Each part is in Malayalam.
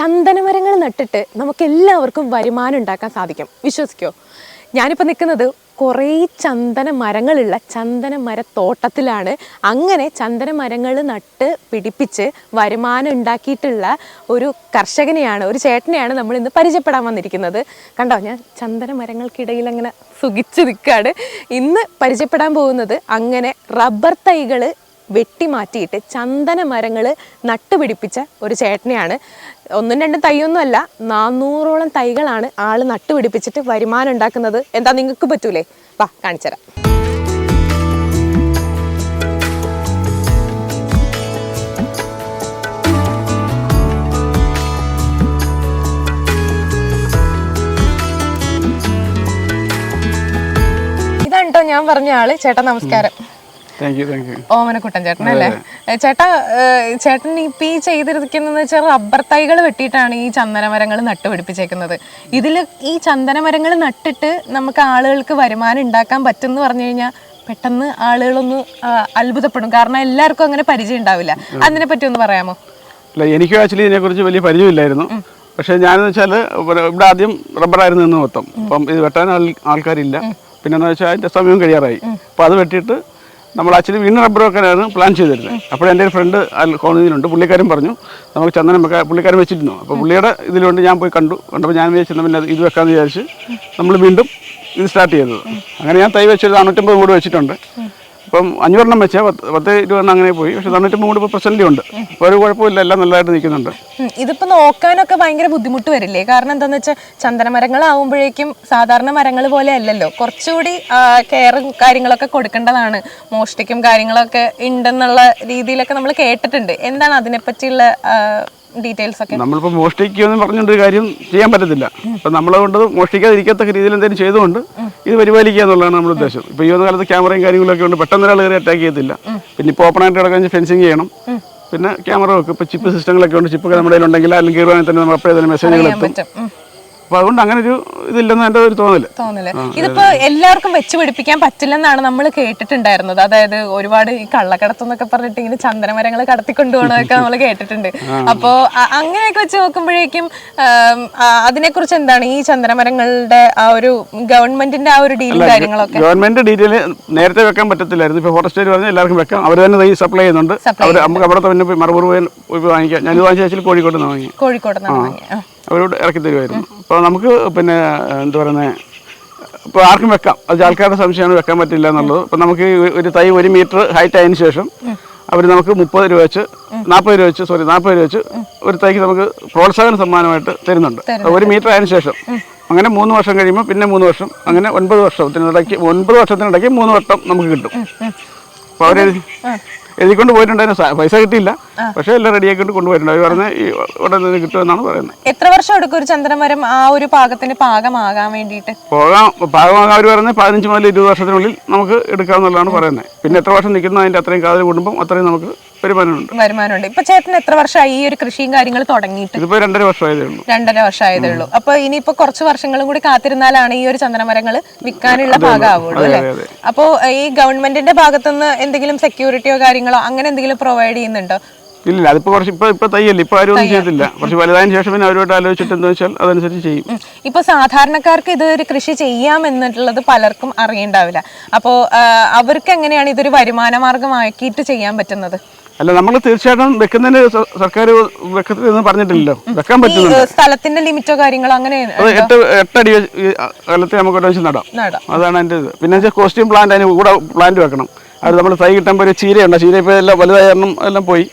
ചന്ദനമരങ്ങൾ നട്ടിട്ട് നമുക്ക് എല്ലാവർക്കും വരുമാനം ഉണ്ടാക്കാൻ സാധിക്കും. വിശ്വസിക്കോ? ഞാനിപ്പോൾ നിൽക്കുന്നത് കുറേ ചന്ദന മരങ്ങളുള്ള ചന്ദന മരത്തോട്ടത്തിലാണ് അങ്ങനെ ചന്ദന മരങ്ങൾ നട്ട് പിടിപ്പിച്ച് വരുമാനം ഉണ്ടാക്കിയിട്ടുള്ള ഒരു കർഷകനെയാണ് ഒരു ചേട്ടനെയാണ് നമ്മൾ ഇന്ന് പരിചയപ്പെടാൻ വന്നിരിക്കുന്നത്. കണ്ടോ? ഞാൻ ചന്ദന മരങ്ങൾക്കിടയിൽ അങ്ങനെ സുഖിച്ച് നിൽക്കുകയാണ് ഇന്ന് പരിചയപ്പെടാൻ പോകുന്നത് അങ്ങനെ റബ്ബർ തൈകൾ വെട്ടിമാറ്റിയിട്ട് ചന്ദന മരങ്ങൾ നട്ടുപിടിപ്പിച്ച ഒരു ചേട്ടനെയാണ്. ഒന്നും രണ്ടും തൈയൊന്നും അല്ല നാനൂറോളം തൈകളാണ് ആൾ നട്ടുപിടിപ്പിച്ചിട്ട് വരുമാനം ഉണ്ടാക്കുന്നത്. എന്താ നിങ്ങൾക്ക് പറ്റൂലേ? വാ കാണിച്ചുതരാം ഞാൻ പറഞ്ഞ ആൾ ചേട്ടാ നമസ്കാരം. ഓമനക്കുട്ടൻ ചേട്ടൻ അല്ലേ ചേട്ടാ ചേട്ടൻ ഇപ്പൊ ഈ ചെയ്തിരിക്കുന്നത് വെച്ചാൽ റബ്ബർ തൈകൾ വെട്ടിയിട്ടാണ് ഈ ചന്ദനമരങ്ങൾ നട്ടുപിടിപ്പിച്ചേക്കുന്നത്. ഇതിൽ ഈ ചന്ദനമരങ്ങൾ നട്ടിട്ട് നമുക്ക് ആളുകൾക്ക് വരുമാനം ഉണ്ടാക്കാൻ പറ്റും എന്ന് പറഞ്ഞു കഴിഞ്ഞാൽ പെട്ടെന്ന് ആളുകളൊന്ന് അത്ഭുതപ്പെടും. കാരണം എല്ലാവർക്കും അങ്ങനെ പരിചയം ഉണ്ടാവില്ല. അതിനെ പറ്റി ഒന്ന് പറയാമോ? അല്ല എനിക്ക് ആക്ച്വലി ഇതിനെക്കുറിച്ച് വലിയ പരിചയമില്ലായിരുന്നു. പക്ഷേ ഞാനെന്ന് വെച്ചാൽ ഇവിടെ ആദ്യം റബ്ബറായിരുന്നു നിന്ന് മൊത്തം. അപ്പം ഇത് വെട്ടാൻ ആൾ ആൾക്കാരില്ല. പിന്നെന്ന് വെച്ചാൽ അതിന്റെ സമയം കഴിയാറായി. അപ്പം അത് വെട്ടിയിട്ട് നമ്മൾ ആക്ച്വലി വീണ് റബ്ബർ വെക്കാനായിരുന്നു പ്ലാൻ ചെയ്തിരുന്നത്. അപ്പോൾ എന്റെ ഒരു ഫ്രണ്ട് കോളേജിലുണ്ട് പുള്ളിക്കാരൻ പറഞ്ഞു നമുക്ക് ചന്ദനം വെക്കാൻ പുള്ളിക്കാരൻ വെച്ചിരുന്നു. അപ്പോൾ പുള്ളിയുടെ ഇതിലുണ്ട് ഞാൻ പോയി കണ്ടു. കണ്ടപ്പോൾ ഞാൻ വിചാരിച്ചു പിന്നെ ഇത് വെക്കാമെന്ന് വിചാരിച്ച് നമ്മൾ വീണ്ടും ഇത് സ്റ്റാർട്ട് ചെയ്തത്. അങ്ങനെ ഞാൻ തൈ വെച്ചൊരു നാനൂറ്റമ്പത് കൂടെ വെച്ചിട്ടുണ്ട്. അപ്പം അഞ്ഞൂറെണ്ണം വെച്ചാൽ പത്ത് ഇരുപതെണ്ണം അങ്ങനെ പോയി. പക്ഷെ തൊണ്ണൂറ്റി മൂന്ന് ഇപ്പോൾ പ്രസന്റ് ഉണ്ട്. ഒരു കുഴപ്പമില്ല എല്ലാം നല്ലതായിട്ട് നിൽക്കുന്നുണ്ട്. ഇതിപ്പോൾ ഇതിപ്പോ നോക്കാനൊക്കെ ഭയങ്കര ബുദ്ധിമുട്ട് വരില്ലേ? കാരണം എന്താന്ന് വെച്ചാൽ ചന്ദനമരങ്ങളാവുമ്പോഴേക്കും സാധാരണ മരങ്ങൾ പോലെ അല്ലല്ലോ. കുറച്ചുകൂടി കെയറും കാര്യങ്ങളൊക്കെ കൊടുക്കേണ്ടതാണ്. മോഷ്ടിക്കും കാര്യങ്ങളൊക്കെ ഉണ്ടെന്നുള്ള രീതിയിലൊക്കെ നമ്മൾ കേട്ടിട്ടുണ്ട്. എന്താണ് അതിനെപ്പറ്റിയുള്ള ഡീറ്റെയിൽസ് ഒക്കെ? നമ്മളിപ്പോൾ മോഷ്ടിക്കുമെന്ന് പറഞ്ഞുകൊണ്ട് ഒരു കാര്യം ചെയ്യാൻ പറ്റത്തില്ല. അപ്പം നമ്മളെ കൊണ്ട് മോഷ്ടിക്കാതിരിക്കത്തക്ക രീതിയിൽ എന്തെങ്കിലും ചെയ്തുകൊണ്ട് ഇത് പരിപാലിക്കുക എന്നുള്ളതാണ് നമ്മുടെ ഉദ്ദേശം. ഇപ്പോൾ ഈ വന്ന കാലത്ത് ക്യാമറയും കാര്യങ്ങളൊക്കെ ഉണ്ട്. പെട്ടെന്ന് ഒരാൾ കയറി അറ്റാക്ക് ചെയ്യത്തില്ല. പിന്നെ ഇപ്പോൾ ഓപ്പൺ ആയിട്ട് കിടക്കാൻ ഫെൻസിങ് ചെയ്യണം. പിന്നെ ക്യാമറ വെക്കും. ഇപ്പോൾ ചിപ്പ് സിസ്റ്റങ്ങളൊക്കെ ഉണ്ട്. ചിപ്പൊക്കെ നമ്മുടെ കയ്യിലുണ്ടെങ്കിൽ അല്ലെങ്കിൽ കയറുവാണെങ്കിൽ തന്നെ നമ്മൾ അപ്പോഴേ തന്നെ മെസ്സേജുകൾ എത്തും. അപ്പോൾ അതുകൊണ്ട് അങ്ങനെ ഒരു ഇതില്ലെന്ന് എന്റെ ഒരു തോന്നൽ. തോന്നൽ. ഇതിപ്പോ എല്ലാവർക്കും വെച്ച് പിടിപ്പിക്കാൻ പറ്റില്ലെന്നാണ് നമ്മൾ കേട്ടിട്ടുണ്ടായിരുന്നത്. അതായത് ഒരുപാട് ഈ കള്ളക്കടത്തെന്നൊക്കെ പറഞ്ഞിട്ട് ഇങ്ങനെ ചന്ദനമരങ്ങൾ കടത്തിക്കൊണ്ടുപോകണമൊക്കെ നമ്മൾ കേട്ടിട്ടുണ്ട്. അപ്പോ അങ്ങനെയൊക്കെ വെച്ച് നോക്കുമ്പോഴേക്കും അതിനെ കുറിച്ച് അതിനെക്കുറിച്ച് എന്താണ് ഈ ചന്ദനമരങ്ങളുടെ ആ ഒരു ഗവൺമെന്റിന്റെ ആ ഒരു ഡീലും കാര്യങ്ങളൊക്കെ? ഗവൺമെന്റ് ഡീറ്റെയിൽ നേരത്തെ വെക്കാൻ പറ്റത്തില്ലായിരുന്നു. ഇപ്പൊ ഫോറസ്റ്റ് പറഞ്ഞാൽ എല്ലാവർക്കും വെക്കാം. അവർ തന്നെ തൈ സപ്ലൈ ചെയ്യുന്നുണ്ട്. അവർ നമുക്ക് അവിടെ തന്നെ മറുപടി വാങ്ങിക്കാം. ഞാൻ വാങ്ങിച്ച കോഴിക്കോട് നിന്ന് വാങ്ങി. കോഴിക്കോട് നിന്ന് വാങ്ങിയത്. അവരോട് ഇറക്കി തരുമായിരുന്നു അപ്പോൾ നമുക്ക് പിന്നെ എന്താ പറയുന്നത് ഇപ്പോൾ ആർക്കും വെക്കാം. അത് ആൾക്കാരുടെ സംശയമാണ് വെക്കാൻ പറ്റില്ല എന്നുള്ളത്. അപ്പോൾ നമുക്ക് ഒരു തൈ ഒരു മീറ്റർ ഹൈറ്റ് ആയതിനു ശേഷം അവർ നമുക്ക് മുപ്പത് രൂപ വെച്ച് നാൽപ്പത് രൂപ വെച്ച് സോറി നാൽപ്പത് രൂപ വെച്ച് ഒരു തൈക്ക് നമുക്ക് പ്രോത്സാഹന സമ്മാനമായിട്ട് തരുന്നുണ്ട്. ഒരു മീറ്റർ ആയതിനു ശേഷം അങ്ങനെ മൂന്ന് വർഷം കഴിയുമ്പോൾ പിന്നെ മൂന്ന് വർഷം അങ്ങനെ ഒൻപത് വർഷത്തിനിടയ്ക്ക് ഒൻപത് വർഷത്തിനിടയ്ക്ക് മൂന്ന് വട്ടം നമുക്ക് കിട്ടും. അപ്പോൾ അവർ എഴുതിക്കൊണ്ട് പോയിട്ടുണ്ടായിരുന്നു പൈസ കിട്ടിയില്ല. പക്ഷേ എല്ലാം റെഡിയാക്കിയിട്ട് കൊണ്ടുപോയിട്ടുണ്ട്. അവർ പറഞ്ഞ ഈ ഉടനെ കിട്ടുമെന്നാണ് പറയുന്നത്. എത്ര വർഷം എടുക്കും ഒരു ചന്ദ്രമരം ആ ഒരു പാകത്തിന് പാകമാകാൻ വേണ്ടിയിട്ട്? പോകാം പാകമാകാൻ അവർ പറയുന്നത് പതിനഞ്ച് മുതൽ ഇരുപത് വർഷത്തിനുള്ളിൽ നമുക്ക് എടുക്കാമെന്നുള്ളതാണ് പറയുന്നത്. പിന്നെ എത്ര വർഷം നിൽക്കുന്ന അതിന്റെ അത്രയും കാതിൽ കൂടുമ്പം അത്രയും നമുക്ക് വരുമാനമുണ്ട്. വരുമാനമുണ്ട്. ഇപ്പൊ ചേട്ടൻ എത്ര വർഷമായി ഈ ഒരു കൃഷിയും കാര്യങ്ങൾ തുടങ്ങിയിട്ട്? ഇതിപ്പോൾ രണ്ടര വർഷമായതേ ഉള്ളൂ. രണ്ടര വർഷമായതേ ഉള്ളൂ അപ്പൊ ഇനിയിപ്പോ കുറച്ച് വർഷങ്ങളും കൂടി കാത്തിരുന്നാലാണ് ഈ ഒരു ചന്ദനമരങ്ങൾ വിൽക്കാനുള്ള ഭാഗമാവുള്ളൂ അല്ലെ. അപ്പോ ഈ ഗവൺമെന്റിന്റെ ഭാഗത്തുനിന്ന് എന്തെങ്കിലും സെക്യൂരിറ്റിയോ കാര്യങ്ങളോ അങ്ങനെ എന്തെങ്കിലും പ്രൊവൈഡ് ചെയ്യുന്നുണ്ടോ? ഇല്ല അതിപ്പോ കുറച്ച് ഇപ്പൊ ഇപ്പൊ തയ്യല്ല? ഇപ്പൊ ആരും ഒന്നും ചെയ്തില്ല കുറച്ച് വലുതായതിനു ശേഷം പിന്നെ അവരോട് ആലോചിച്ചിട്ട് എന്താ വെച്ചാൽ അതനുസരിച്ച് ചെയ്യും. ഇപ്പൊ സാധാരണക്കാർക്ക് ഇത് ഒരു കൃഷി ചെയ്യാം എന്നുള്ളത് പലർക്കും അറിയണ്ടാവില്ല. അപ്പോ അവർക്ക് എങ്ങനെയാണ് ഇതൊരു വരുമാന മാർഗമാക്കിയിട്ട് ചെയ്യാൻ പറ്റുന്നത്? അല്ല നമ്മൾ തീർച്ചയായിട്ടും വെക്കുന്നതിന് സർക്കാർ വെക്കത്തില്ലെന്ന് പറഞ്ഞിട്ടില്ലല്ലോ. വെക്കാൻ പറ്റുന്നുണ്ട്. സ്ഥലത്തിന്റെ ലിമിറ്റോ കാര്യങ്ങളോ അങ്ങനെ എട്ട് എട്ടടി കാലത്ത് നമുക്ക് ഒരു വെച്ച് നടാം. അതാണ് എന്റെ ഇത്. പിന്നെ കോസ്റ്റ്യൂം പ്ലാന്റ് അതിന് കൂടെ പ്ലാന്റ് വെക്കണം. അത് നമ്മൾ തൈ കിട്ടുമ്പോൾ ഒരു ചീരയുണ്ട്. ചീര ഇപ്പോൾ എല്ലാം വലുതായ കാരണം എല്ലാം പോയി.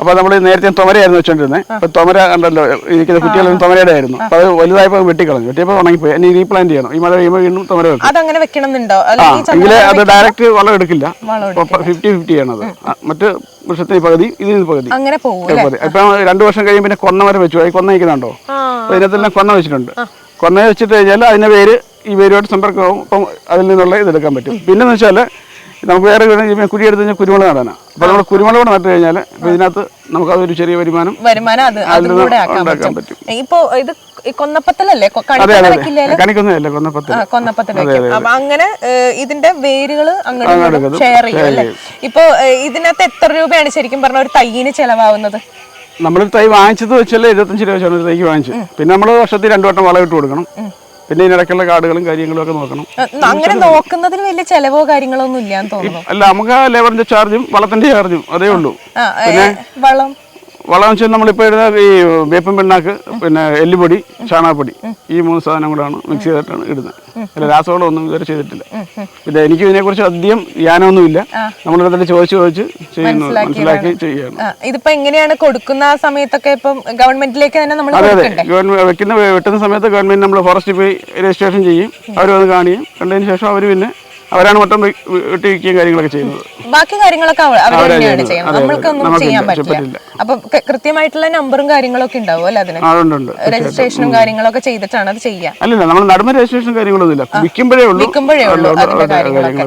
അപ്പോൾ നമ്മൾ നേരത്തെ തൊമരയായിരുന്നു വെച്ചോണ്ടിരുന്നത് അപ്പോൾ തൊമര ഉണ്ടല്ലോ ഇരിക്കുന്ന കുട്ടികളും തൊമരയുടെ ആയിരുന്നു. അപ്പോൾ അത് വലുതായപ്പോൾ വെട്ടിക്കളഞ്ഞു. വെട്ടിയപ്പോൾ ഉണങ്ങിപ്പോയി. ഇനി റീപ്ലാന്റ് ചെയ്യണം. ഈ മഴ കഴിയുമ്പോൾ വീണ്ടും തൊമര വെക്കും. ആ ചന്ദനമരം അത് ഡയറക്റ്റ് വളം എടുക്കില്ല. ഫിഫ്റ്റി ഫിഫ്റ്റി ആണത് മറ്റ് വൃക്ഷത്തിന് പകുതി ഇതിന് പകുതി. അങ്ങനെ പോകും ഇപ്പം രണ്ടു വർഷം കഴിയുമ്പോൾ പിന്നെ കൊന്ന മരം വെച്ചു. ഈ കൊന്ന നിൽക്കുന്നുണ്ടോ ഇതിനകത്തെല്ലാം കൊന്ന വെച്ചിട്ടുണ്ട്. കൊന്ന വെച്ചിട്ട് കഴിഞ്ഞാൽ അതിന്റെ പേര് ഈ വേരുമായിട്ട് സമ്പർക്കമാവും അപ്പം അതിൽ നിന്നുള്ള ഇതെടുക്കാൻ പറ്റും. പിന്നെന്ന് വെച്ചാൽ നമുക്ക് വേറെ ഇപ്പം കുഴിയെടുത്ത് കഴിഞ്ഞാൽ കുരുമുളക് നടാനാണ് അപ്പോൾ നമ്മൾ കുരുമുളക് കൂടെ നട്ട് കഴിഞ്ഞാൽ ഇതിനകത്ത് നമുക്ക് അതൊരു ചെറിയ വരുമാനം വരുമാനം അത് ഉണ്ടാക്കാൻ പറ്റും. ഇപ്പൊ ഇത് കൊന്നപ്പത്തലല്ലേ? കൊ- കൊന്നപ്പത്തൽ കൊന്നപ്പത്തൽ അപ്പൊ അങ്ങനെ ഇതിന്റെ വേരുകൾ അങ്ങോട്ട് ഷെയർ ചെയ്യും അല്ലേ? ഇപ്പൊ ഇതിനകത്ത് എത്ര രൂപയാണ് ശരിക്കും പറഞ്ഞ ഒരു തയ്യിന് ചെലവാകുന്നത്? നമ്മൾ തൈ വാങ്ങിച്ചത് വെച്ചല്ലേ ഇരുപത്തഞ്ച് രൂപ വെച്ചാണ് തൈക്ക് വാങ്ങിച്ചു പിന്നെ നമ്മൾ വർഷത്തിൽ രണ്ടു വട്ടം വളം ഇട്ട് കൊടുക്കണം. പിന്നെ ഇതിനിടയ്ക്കുള്ള കാടുകളും കാര്യങ്ങളും ഒക്കെ നോക്കണം. അങ്ങനെ നോക്കുന്നതിന് വലിയ ചെലവോ കാര്യങ്ങളോ ഒന്നും ഇല്ല തോന്നുന്നു. അല്ല നമുക്ക് ആ ലേബറിന്റെ ചാർജും വളത്തിന്റെ ചാർജും അതേ ഉള്ളൂ. പിന്നെ വളം. വളം വെച്ചാൽ നമ്മളിപ്പോൾ ഇടുന്ന ഈ വേപ്പൻ പിണ്ണാക്ക് പിന്നെ എല്ലുപൊടി ചാണകപ്പൊടി ഈ മൂന്ന് സാധനം കൂടാണ് മിക്സ് ചെയ്തിട്ടാണ് ഇടുന്നത്. അല്ല രാസവളം ഒന്നും ഇതുവരെ ചെയ്തിട്ടില്ല. പിന്നെ എനിക്ക് ഇതിനെക്കുറിച്ച് അധികം ജ്ഞാനമൊന്നുമില്ല. നമ്മളിടത്തിൽ ചോദിച്ച് ചോദിച്ച് ചെയ്യുന്നു മനസ്സിലാക്കി ചെയ്യുകയാണ്. ആ, ഇതിപ്പോ എങ്ങനെയാണ് കൊടുക്കുന്ന ആ സമയത്തൊക്കെ ഇപ്പം ഗവൺമെന്റിലേക്ക് തന്നെ നമ്മൾ അതെ അതെ. ഗവൺമെന്റ് വെക്കുന്ന വെട്ടുന്ന സമയത്ത് ഗവൺമെന്റ് നമ്മൾ ഫോറസ്റ്റിൽ പോയി രജിസ്ട്രേഷൻ ചെയ്യും. അവർ വന്ന് കാണുകയും കണ്ടതിന് ശേഷം അവർ പിന്നെ അവരാണ് മൊത്തം വെട്ടിവെക്കുകയും കാര്യങ്ങളൊക്കെ ചെയ്യുന്നത്. ബാക്കി കാര്യങ്ങളൊക്കെ തന്നെയാണ് ചെയ്യുന്നത്. നമ്മൾക്കൊന്നും ചെയ്യാൻ പറ്റില്ല. അപ്പൊ കൃത്യമായിട്ടുള്ള നമ്പറും കാര്യങ്ങളൊക്കെ ഉണ്ടാവും അല്ലേ അതിന്? അതുകൊണ്ടുണ്ട് രജിസ്ട്രേഷനും കാര്യങ്ങളൊക്കെ ചെയ്തിട്ടാണ് അത് ചെയ്യുക അല്ലല്ല നമ്മൾ നടുമ്പ രജിസ്ട്രേഷൻ കാര്യങ്ങളൊന്നുമില്ല. വിൽക്കുമ്പോഴേ ഉള്ളൂ. വിൽക്കുമ്പോഴേ ഉള്ളൂ അതിന്റെ കാര്യങ്ങളൊക്കെ.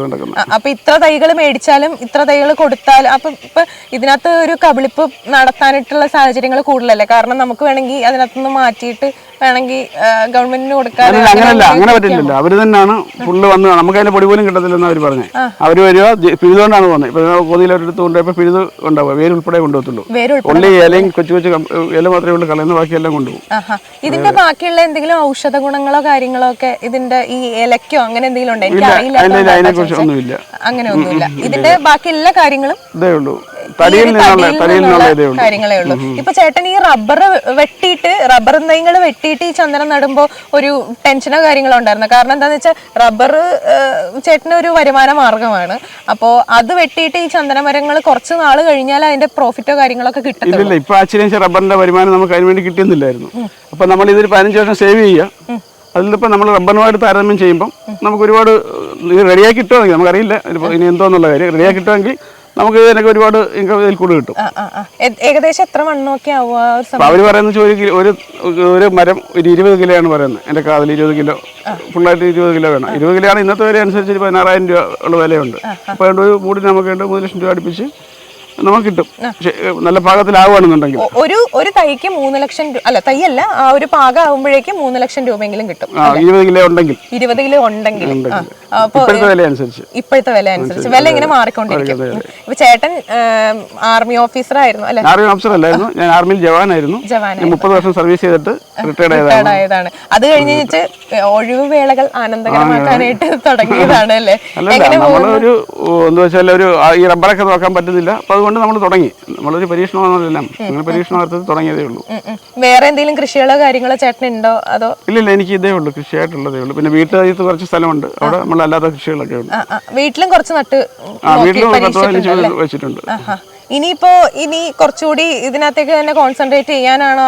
അപ്പൊ ഇത്ര തൈകൾ മേടിച്ചാലും ഇത്ര തൈകൾ കൊടുത്താലും അപ്പൊ ഇപ്പൊ ഇതിനകത്ത് ഒരു കബളിപ്പ് നടത്താനായിട്ടുള്ള സാഹചര്യങ്ങൾ കൂടുതലല്ലേ? കാരണം നമുക്ക് വേണമെങ്കിൽ അതിനകത്തുനിന്ന് മാറ്റിയിട്ട് വേണമെങ്കിൽ ഗവൺമെന്റിന് കൊടുക്കാൻ അങ്ങനല്ല അങ്ങനെ പറ്റില്ലല്ലോ. അവർ തന്നെയാണ് ഫുള്ള് വന്ന് നമുക്ക് അതിന്റെ പൊടി പോലും കിട്ടത്തില്ലെന്ന് അവർ പറഞ്ഞു. അവർ വരിക പിഴുതുകൊണ്ടാണ് പോകുന്നത് ഇപ്പൊ കൊതിയിൽ അവരെടുത്ത് കൊണ്ടുപോയപ്പോ പിഴുത് കൊണ്ടുപോകും വേര് ഉൾപ്പെടെ കൊണ്ടുപോകത്തുള്ളൂ ഉള്ളി ഇലയും കൊച്ചു കൊച്ചു ഇല മാത്രമേ ഉള്ളൂ കളയുന്ന ബാക്കിയെല്ലാം കൊണ്ടുപോകും. ആഹാ. ഇതിന്റെ ബാക്കിയുള്ള എന്തെങ്കിലും ഔഷധ ഗുണങ്ങളോ കാര്യങ്ങളോ ഒക്കെ ഇതിന്റെ ഈ ഇലക്കോ അങ്ങനെ എന്തെങ്കിലും ഉണ്ടോ? എനിക്ക് അറിയില്ല അതിനെ കുറിച്ച് ഒന്നുമില്ല. അങ്ങനെ ഒന്നുമില്ല ഇതിന്റെ ബാക്കി എല്ലാ കാര്യങ്ങളും ഇതേ ഉള്ളൂ. തടിയിൽ നിന്നുള്ള തടിയിൽ നിന്നുള്ള കാര്യങ്ങളേ ഉള്ളൂ. ഇപ്പൊ ചേട്ടൻ ഈ റബ്ബർ വെട്ടിയിട്ട് റബ്ബർ തൈകൾ വെട്ടിയിട്ട് ഈ ചന്ദനം നടുമ്പോ ഒരു ടെൻഷനോ കാര്യങ്ങളോ ഉണ്ടായിരുന്നു? കാരണം എന്താന്ന് വെച്ചാൽ റബ്ബർ ചേട്ടന് ഒരു വരുമാന മാർഗമാണ്. അപ്പോ അത് വെട്ടിയിട്ട് ഈ ചന്ദന മരങ്ങൾ കുറച്ച് നാൾ കഴിഞ്ഞാൽ അതിന്റെ പ്രോഫിറ്റോ കാര്യങ്ങളൊക്കെ ഒക്കെ ഇല്ലില്ല ഇപ്പൊ ആക്ച്വലി റബ്ബറിന്റെ വരുമാനം നമുക്ക് അതിന് വേണ്ടി കിട്ടുന്നില്ലായിരുന്നു അപ്പൊ നമ്മൾ ഇതിൽ പതിനഞ്ച് വർഷം സേവ് ചെയ്യുക. അതിലിപ്പോ നമ്മൾ റബ്ബറുമായിട്ട് താരതമ്യം ചെയ്യുമ്പോൾ നമുക്ക് ഒരുപാട് റെഡിയാക്കി കിട്ടുമെങ്കിൽ നമുക്കറിയില്ല ഇനി എന്തോന്നുള്ള കാര്യം. റെഡിയാക്കി കിട്ടുമെങ്കിൽ നമുക്ക് ഇതിനൊക്കെ ഒരുപാട് ഇൻകം ഇതിൽ കൂടെ കിട്ടും. ഏകദേശം എത്ര മണ്ണൊക്കെ ആവുക പറയുന്നത് വെച്ചാൽ ഒരു ഒരു ഒരു മരം ഒരു ഇരുപത് കിലോ ആണ് പറയുന്നത്. എന്റെ കാതിൽ ഇരുപത് കിലോ. ഫുള്ളായിട്ട് ഇരുപത് കിലോ വേണം. ഇരുപത് കിലോ ആണ് ഇന്നത്തെ വില അനുസരിച്ച് ഒരു പതിനാറായിരം രൂപ ഉള്ള വിലയുണ്ട്. അപ്പൊ അതുകൊണ്ട് ഒരു മൂടി നമുക്ക് രണ്ട് മൂന്ന് ലക്ഷം രൂപ അടുപ്പിച്ച് നമുക്ക് കിട്ടും നല്ല പാകത്തിലാവുകയാണെന്നുണ്ടെങ്കിൽ. ഒരു ഒരു തൈക്ക് മൂന്ന് ലക്ഷം അല്ല തൈയല്ല ആ ഒരു പാകം ആകുമ്പോഴേക്കും മൂന്ന് ലക്ഷം രൂപയെങ്കിലും കിട്ടും. ഇരുപത് കിലോ ഉണ്ടെങ്കിൽ. ഇരുപത് കിലോ ഉണ്ടെങ്കിൽ. ഇപ്പോഴത്തെ വില അനുസരിച്ച് ഇപ്പോഴത്തെ വില അനുസരിച്ച് വില ഇങ്ങനെ മാറിക്കൊണ്ടിരിക്കും. ഇപ്പൊ ചേട്ടൻ ആർമി ഓഫീസർ ആയിരുന്നു അല്ലെ? ആർമി ഓഫീസർ അല്ലായിരുന്നു ഞാൻ ആർമിയിൽ ജവാനായിരുന്നു. മുപ്പത് വർഷം സർവീസ് ചെയ്തിട്ട് റിട്ടയർഡ് ആയതാണ്. അത് കഴിഞ്ഞിട്ട് ഒഴിവ് വേളകൾ ആനന്ദകരമാക്കാനായിട്ട് തുടങ്ങിയതാണ് അല്ലേ? ഒരു എന്താ വെച്ചാൽ ഒരു ഈ റബ്ബറൊക്കെ നോക്കാൻ പറ്റുന്നില്ല. അപ്പൊ അതുകൊണ്ട് നമ്മൾ തുടങ്ങി. നമ്മളൊരു പരീക്ഷണമെന്നെല്ലാം അങ്ങനെ പരീക്ഷണാർത്ഥത്തിൽ തുടങ്ങിയതേ ഉള്ളൂ. വേറെ എന്തെങ്കിലും കൃഷികളോ കാര്യങ്ങളോ ചേട്ടനുണ്ടോ അതോ? ഇല്ലില്ല എനിക്ക് ഇതേ ഉള്ളൂ. കൃഷിയായിട്ടുള്ളതേ ഉള്ളൂ. പിന്നെ വീട്ടിൽ കുറച്ച് സ്ഥലമുണ്ട്. അവിടെ നമ്മൾ അല്ലാത്ത കൃഷികളൊക്കെ ഉണ്ട്. ആ. വീട്ടിലും കുറച്ച് നട്ട് ആ വീട്ടിലും വെച്ചിട്ടുണ്ട്. ഇനിയിപ്പോ ഇനി കുറച്ചുകൂടി ഇതിനകത്തേക്ക് തന്നെ കോൺസെൻട്രേറ്റ് ചെയ്യാനാണോ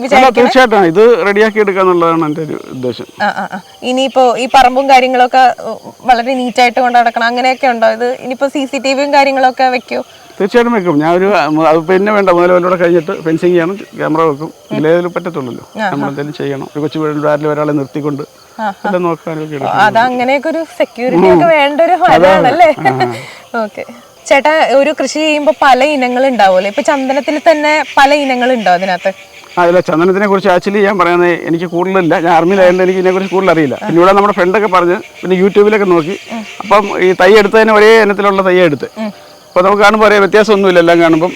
വിചാരിക്കുന്നത് തീർച്ചയായിട്ടും. ഇത് റെഡിയാക്കി എടുക്കുക എന്നുള്ളതാണ് എന്റെ ഒരു ഉദ്ദേശം. ആ, ആ, ആ. ഇനിയിപ്പോ ഈ പറമ്പും കാര്യങ്ങളൊക്കെ വളരെ നീറ്റായിട്ട് കൊണ്ട് നടക്കണം. അങ്ങനെയൊക്കെ ഉണ്ടോ? ഇത് ഇനിയിപ്പോ സി സി ടി വിയും കാര്യങ്ങളൊക്കെ വെക്കോ? തീർച്ചയായിട്ടും വെക്കും. ഞാൻ ഒരു അത് പിന്നെ വേണ്ട. മുതലൂടെ കഴിഞ്ഞിട്ട് ഫെൻസിങ് ചെയ്യണം ക്യാമറ വെക്കും. പറ്റത്തുള്ളല്ലോ. നമ്മൾ എന്തെങ്കിലും ചെയ്യണം. ഒരു കൊച്ചു വീട്ടിൽ ഒരാളെ നിർത്തിക്കൊണ്ട് എല്ലാം നോക്കാനൊക്കെ എടുക്കും. അത് അങ്ങനെയൊക്കെ ഒരു സെക്യൂരിറ്റി ഒക്കെ വേണ്ട ഒരു ഫലമാണല്ലേ ഓക്കെ ചേട്ടാ ഒരു കൃഷി ചെയ്യുമ്പോൾ പല ഇനങ്ങൾ ഉണ്ടാവുമല്ലോ? ഇപ്പൊ ചന്ദനത്തിൽ തന്നെ പല ഇനങ്ങൾ ഉണ്ടോ അതിനകത്ത്? ഇല്ല ചന്ദനത്തിനെ കുറിച്ച് ആക്ച്വലി ഞാൻ പറയുന്നത് എനിക്ക് കൂടുതലില്ല. ഞാൻ ആർമിയിലായതുകൊണ്ട് എനിക്ക് ഇതിനെക്കുറിച്ച് കൂടുതൽ അറിയില്ല. പിന്നെ ഇവിടെ നമ്മുടെ ഫ്രണ്ടൊക്കെ പറഞ്ഞ് പിന്നെ യൂട്യൂബിലൊക്കെ നോക്കി. അപ്പം ഈ തൈ എടുത്തതിന് ഒരേ ഇനത്തിലുള്ള തൈ എടുത്ത്. അപ്പോൾ നമുക്ക് കാണുമ്പോൾ ഒരേ വ്യത്യാസമൊന്നുമില്ല. എല്ലാം കാണുമ്പോൾ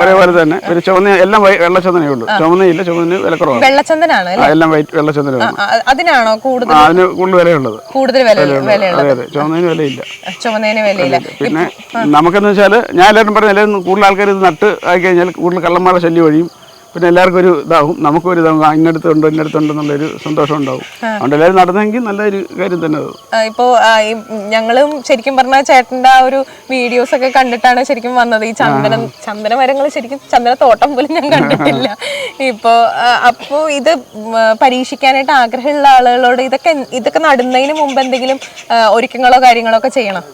ഒരേപോലെ തന്നെ ഒരു ചുവന്ന എല്ലാം വെള്ളച്ചന്ദനേ ഉള്ളൂ. ചുവന്നയില്ല ചുവന്നിന് വില കുറവാണ് വെള്ളച്ചന്ദനാണ് എല്ലാം വൈറ്റ് വെള്ളച്ചന്ദനാണ് അതിനാണോ കൂടുതൽ അതിന് കൂടുതൽ വിലയുള്ളത്. കൂടുതൽ അതെ അതെ. ചുവന്നതിന് വിലയില്ല. ചുവന്നതിന് വിലയില്ല. പിന്നെ നമുക്കെന്ന് വെച്ചാൽ ഞാൻ എല്ലാവരും പറഞ്ഞ എല്ലാവരും കൂടുതൽ ആൾക്കാർ ഇത് നട്ട് ആയി കഴിഞ്ഞാൽ കൂടുതൽ കള്ളന്മാരുടെ ശല്യം ഒഴിയും. പിന്നെ എല്ലാവർക്കും ഒരു ഇതാവും നമുക്കും ഒരു ഇതാവും ഇന്നടുത്തുണ്ടോ ഇന്നടുത്തുണ്ടോ എന്നുള്ളൊരു സന്തോഷം ഉണ്ടാവും അതുകൊണ്ട് എല്ലാവരും നടന്നെങ്കിൽ നല്ലൊരു കാര്യം തന്നെ ഇപ്പോ ഞങ്ങളും ശരിക്കും പറഞ്ഞാൽ ചേട്ടന്റെ ആ ഒരു വീഡിയോസ് ഒക്കെ കണ്ടിട്ടാണ് ശരിക്കും വന്നത്. ഈ ചന്ദനം ചന്ദന മരങ്ങൾ ശരിക്കും ചന്ദന തോട്ടം പോലും ഞാൻ കണ്ടിട്ടില്ല. ഇപ്പോ അപ്പോ ഇത് പരീക്ഷിക്കാനായിട്ട് ആഗ്രഹമുള്ള ആളുകളോട് ഇതൊക്കെ ഇതൊക്കെ നടുന്നതിന് മുമ്പ് എന്തെങ്കിലും ഒരുക്കങ്ങളോ കാര്യങ്ങളോ ഒക്കെ ചെയ്യണം?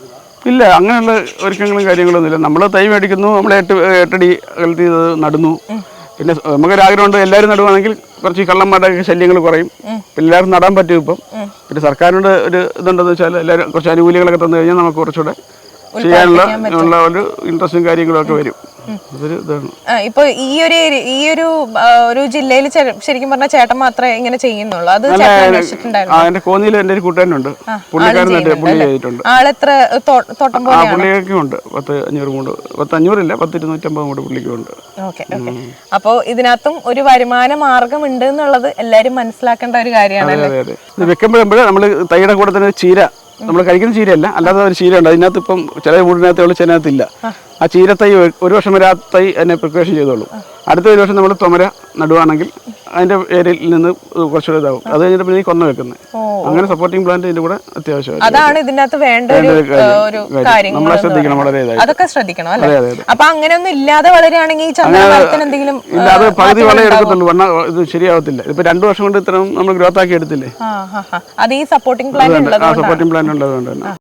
ഇല്ല അങ്ങനെയുള്ള ഒരുക്കങ്ങളും കാര്യങ്ങളൊന്നുമില്ല. നമ്മൾ തൈ മേടിക്കുന്നു നമ്മൾ എട്ട് എട്ടടി അകലത്തിൽ നടുന്നു. പിന്നെ നമുക്കൊരു ആഗ്രഹമുണ്ട് എല്ലാവരും നടുവാണെങ്കിൽ കുറച്ച് ഈ കള്ളന്മാരുടെ ശല്യങ്ങൾ കുറയും. പിന്നെ എല്ലാവർക്കും നടാൻ പറ്റും ഇപ്പം. പിന്നെ സർക്കാരിനോട് ഒരു ഇതുണ്ടെന്ന് വെച്ചാൽ എല്ലാവരും കുറച്ച് ആനുകൂല്യങ്ങളൊക്കെ തന്നു കഴിഞ്ഞാൽ നമുക്ക് കുറച്ചുകൂടെ ചെയ്യാനുള്ള ഒരു ഇൻട്രസ്റ്റും കാര്യങ്ങളും ഒക്കെ വരും. അതൊരു ഇതാണ്. ആ, ഇപ്പൊ ഈ ഒരു ഈ ഒരു ഒരു ജില്ലയിൽ ശരിക്കും പറഞ്ഞ ചേട്ടൻ മാത്രമേ ഇങ്ങനെ ചെയ്യുന്നുള്ളൂ. അത് കോന്നിയിൽ ഒരു കൂട്ടുകാരനുണ്ട്. പുള്ളിക്കാരൻ തന്നെ പുള്ളി ചെയ്തിട്ടുണ്ട്. ആളെത്ര തോ- തോട്ടം ആ പോലെ പുള്ളിയൊക്കെ ഉണ്ട്. പത്ത് അഞ്ഞൂറ് മൂട് പത്ത് അഞ്ഞൂറില്ല പത്ത് ഇരുന്നൂറ്റമ്പത് മൂട് പുള്ളിക്കും ഉണ്ട്. Okay okay. അപ്പോ ഇതിനകത്തും ഒരു വരുമാന മാർഗം ഉണ്ട് എന്നുള്ളത് എല്ലാരും മനസ്സിലാക്കേണ്ട ഒരു കാര്യമാണ് വെക്കുമ്പോഴേ നമ്മൾ തൈയുടെ കൂടെ തന്നെ ചീര നമ്മൾ കഴിക്കുന്ന ചീരയല്ല അല്ലാതെ ഒരു ചീര ഉണ്ട് അതിനകത്ത് ഇപ്പം ചില വീടിനകത്ത് വെളിച്ചതിനകത്തില്ല ആ ചീരത്തൈ ഒരു വർഷം വരെ ആ തൈ എന്നെ പ്രിപ്പറേഷൻ ചെയ്തോളൂ. അടുത്ത ഒരു വർഷം നമ്മൾ തൊമര നടുവാണെങ്കിൽ അതിന്റെ ഏരിയയിൽ നിന്ന് കുറച്ചുകൂടെ ഇതാവും. അത് കഴിഞ്ഞിട്ട് പിന്നെ കൊന്ന വെക്കുന്നത്. അങ്ങനെ സപ്പോർട്ടിംഗ് പ്ലാന്റ് ഇതിന്റെ കൂടെ അത്യാവശ്യമാണ് അതാണ് ഇതിനകത്ത് വേണ്ട ഒരു നമ്മളെ ശ്രദ്ധിക്കണം വളരെ അതൊക്കെ ശ്രദ്ധിക്കണം അല്ലേ. അപ്പൊ അങ്ങനെയൊന്നും ഇല്ലാതെ വളരുകയാണെങ്കിൽ എന്തെങ്കിലും ഇല്ലാതെ പകുതി വള എടുക്കത്തുള്ളൂ. വണ്ണ ഇത് ശരിയാവത്തില്ല. ഇപ്പൊ രണ്ടു വർഷം കൊണ്ട് ഇത്രയും നമ്മൾ ഗ്രോത്ത് ആക്കി എടുത്തില്ലേ. അത് ഈ സപ്പോർട്ടിംഗ് പ്ലാൻ ആ സപ്പോർട്ടിംഗ് പ്ലാന്റ് ഉള്ളത് കൊണ്ട് തന്നെ